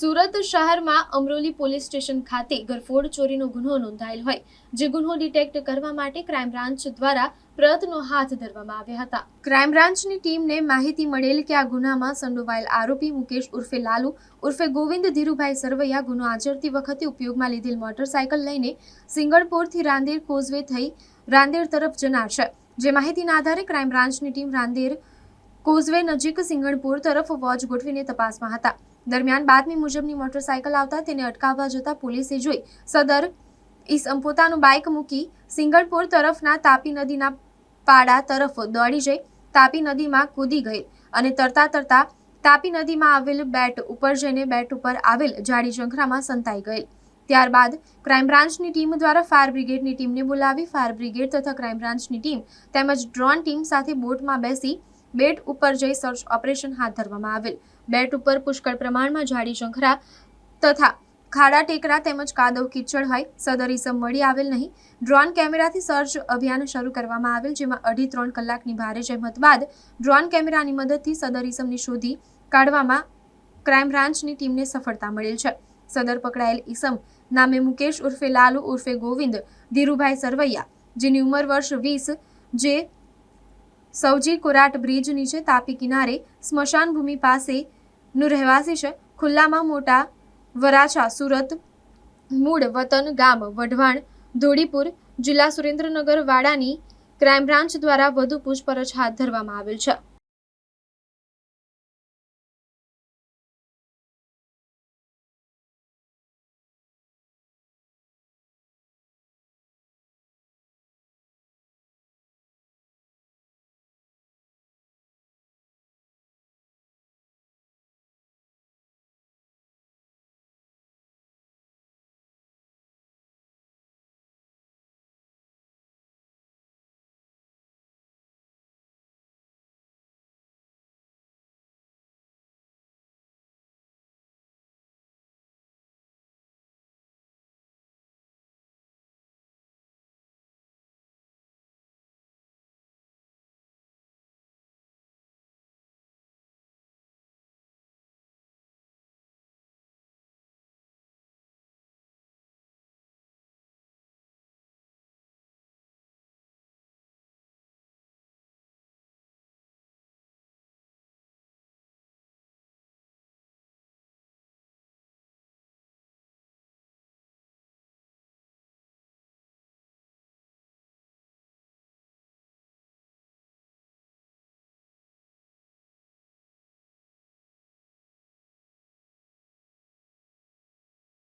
સુરત શહેરમાં Amroli police station ખાતે ગરફોડ ચોરીનો ગુનો નોંધાયેલ હોય, જે ગુનો ડિટેક્ટ કરવા માટે ક્રાઇમ બ્રાન્ચ દ્વારા પ્રયત્નો હાથ ધરવામાં આવ્યા હતા. ક્રાઇમ બ્રાન્ચની ટીમને માહિતી મળેલ કે આ ગુનામાં સંડોવાયેલ આરોપી મુકેશ ઉર્ફે લાલુ, ઉર્ફે ગોવિંદ ધીરુભાઈ સરવૈયા ગુનો આચરતી વખતે ઉપયોગમાં લીધેલ મોટરસાયકલ લઈને સિંગળપોરથી રાંદેર કોઝવે થઈ રાંદેર તરફ જનાર છે. જે માહિતીના આધારે ક્રાઇમ બ્રાન્ચની ટીમ રાંદેર કોઝવે નજીક સિંગણપુર તરફ વોચ ગોઠવીને તપાસમાં હતા. દરમિયાન બાતમી મુજબની મોટરસાયકલ આવતા તેને અટકાવવા જતા પોલીસે જોઈ સદર ઈસમ પોતાનું બાઇક મૂકી સિંગણપુર તરફના તાપી નદીના પાડા તરફ દોડી જઈ તાપી નદીમાં કૂદી ગઈ અને તરતા તરતા તાપી નદીમાં આવેલ બેટ ઉપર જઈને બેટ ઉપર આવેલ જાડી ઝંખરામાં સંતાઈ ગઈ. ત્યારબાદ ક્રાઇમ બ્રાન્ચની ટીમ દ્વારા ફાયર બ્રિગેડની ટીમને બોલાવી ફાયર બ્રિગેડ તથા ક્રાઇમ બ્રાન્ચની ટીમ તેમજ ડ્રોન ટીમ સાથે બોટમાં બેસી બેટ ઉપર જઈ સર્ચ ઓપરેશન હાથ ધરવામાં આવેલ. બેટ ઉપર પુષ્કળ પ્રમાણમાં જાડી શંખરા તથા ખાડા ટેકરા તેમજ કાદવ કીચડ હોય સદર ઇસમ મળી આવેલ નહીં. ડ્રોન કેમેરાથી સર્ચ અભિયાન શરૂ કરવામાં આવેલ, જેમાં અઢી ત્રણ કલાકની ભારે જહેમત બાદ ડ્રોન કેમેરાની મદદથી સદર ઈસમની શોધી કાઢવામાં ક્રાઇમ બ્રાન્ચની ટીમને સફળતા મળેલ છે. સદર પકડાયેલ ઈસમ નામે મુકેશ ઉર્ફે લાલુ ઉર્ફે ગોવિંદ, ધીરુભાઈ સરવૈયા, જેની ઉંમર વર્ષ વીસ, જે સૌજી કોરાટ બ્રિજ નીચે તાપી કિનારે સ્મશાન ભૂમિ પાસે નું રહેવાસી છે. ખુલ્લામાં મોટા વરાછા, સુરત, મૂળ, વતન, ગામ, વઢવાણ, ધોળીપુર જિલ્લા સુરેન્દ્રનગર વાડાની ક્રાઇમ બ્રાન્ચ દ્વારા વધુ પૂછપરછ હાથ ધરવામાં આવેલ છે.